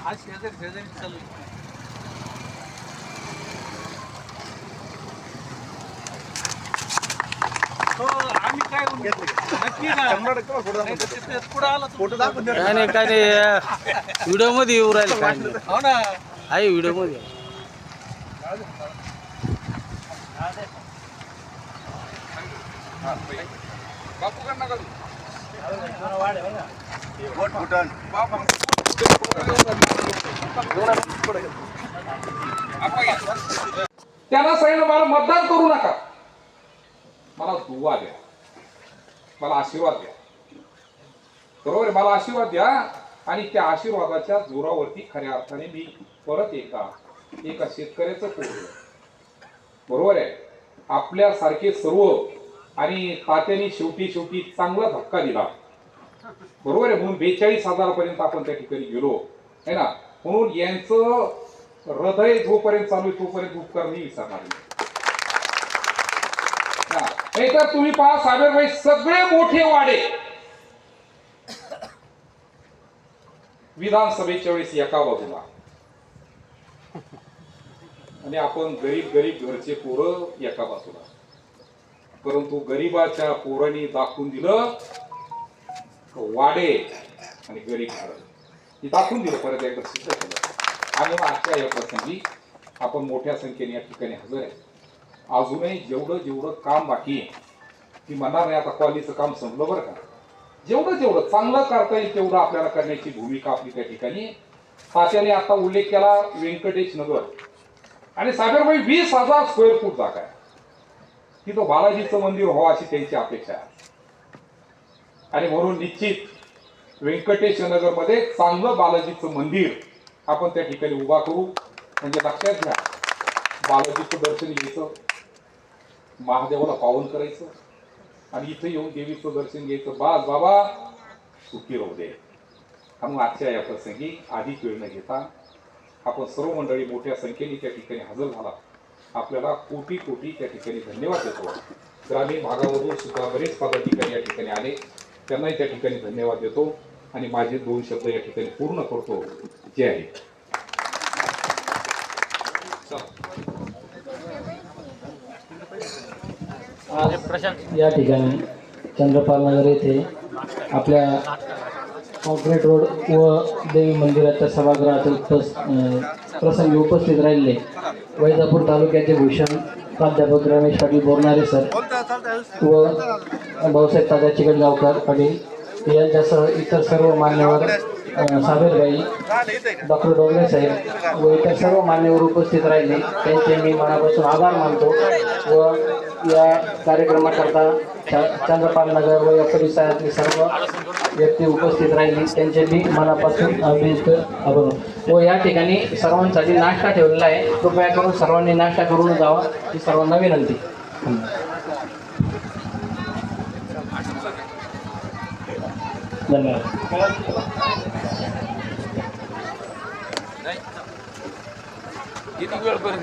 आज शेजारी शेजारी चालू हो आम्ही काय नक्की पुढं आला फोटो दाखवून काय नाही काय नाही व्हिडिओमध्ये येऊ राहिले काय नाही. हो ना. आहे व्हिडिओमध्ये त्यांना सांगितलं मला मतदान करू नका. मला दुवा द्या. मला आशीर्वाद द्या. बरोबर मला आशीर्वाद द्या आणि त्या आशीर्वादाच्या जोरावरती खऱ्या अर्थाने मी परत एका एका शेतकऱ्याचं पोहोचलो बरोबर आहे. आपल्यासारखे सर्व आणि तात्याने शेवटी शेवटी चांगला धक्का दिला. बरोबर आहे म्हणून बेचाळीस हजारापर्यंत आपण त्या ठिकाणी गेलो. है ना? म्हणून यांचं हृदय जोपर्यंत चालू आहे तोपर्यंत उपकार मी विसरणार नाही. तर तुम्ही पहा साबेरबाई सगळे मोठे वाडे. विधानसभेच्या वेळेस एका बाजूला. आणि आपण गरीब गरीब घरचे पोरं एका बाजूला. परंतु गरीबाच्या पोरांनी दाखवून दिलं वाडे आणि गरीब घर हे दाखवून दिलं परत एकदा सिद्ध केलं. आणि आजच्या या प्रसंगी आपण मोठ्या संख्येने या ठिकाणी हजर आहे. अजूनही जेवढं जेवढं काम बाकी आहे ती म्हणणार नाही आता कॉलेजचं काम संपलं बरं का. जेवढं जेवढं चांगलं करता येईल तेवढं आपल्याला करण्याची भूमिका आपली त्या ठिकाणी साच्याने तात्याने आता उल्लेख केला व्यंकटेश नगर. आणि सागरबाई वीस हजार स्क्वेअर फूट जागा आहे. तिथं बालाजीचं मंदिर व्हावं अशी त्यांची अपेक्षा आहे. आणि म्हणून निश्चित व्यंकटेश नगरमध्ये चांगलं बालाजीचं मंदिर आपण त्या ठिकाणी उभा करू. म्हणजे लक्षात घ्या बालाजीचं दर्शन घ्यायचं महादेवाला पावन करायचं आणि इथं येऊन देवीचं दर्शन घ्यायचं. बास बाबा सुखी राहू दे. आणि मग आजच्या या प्रसंगी अधिक वेळ न घेता आपण सर्व मंडळी मोठ्या संख्येने त्या ठिकाणी हजर झाला. आपल्याला कोटी कोटी त्या ठिकाणी धन्यवाद देतो. ग्रामीण भागामधून सुद्धा बरेच पदाधिकारी या ठिकाणी आले. त्यांनाही त्या ठिकाणी धन्यवाद देतो आणि माझे दोन शब्द या ठिकाणी पूर्ण करतो. जे आहे या ठिकाणी चंद्रपाल नगर येथे आपल्या कॉन्क्रीट रोड व देवी मंदिराच्या सभागृहात उपस्थित प्रसंगी उपस्थित राहिले. वैजापूर तालुक्याचे भूषण प्राध्यापक रमेश पाटील बोरणारे सर व भाऊसाहेब तात्या चिकटगावकर पाटील यांच्यासह इतर सर्व मान्यवर साबेरबाई डॉक्टर डोंगरे साहेब व इतर सर्व मान्यवर उपस्थित राहिले. त्यांचे मी मनापासून आभार मानतो व या कार्यक्रमाकरता चंद्रपाल नगर व या परिसरातली सर्व व्यक्ती उपस्थित राहिली. त्यांचे मी मनापासून अभिनंद आभार व या ठिकाणी सर्वांसाठी नाश्ता ठेवलेला आहे. कृपया करून सर्वांनी नाश्ता करून जावा. ही सर्वांना विनंती. धन्यवाद. Jadi gue lebaran.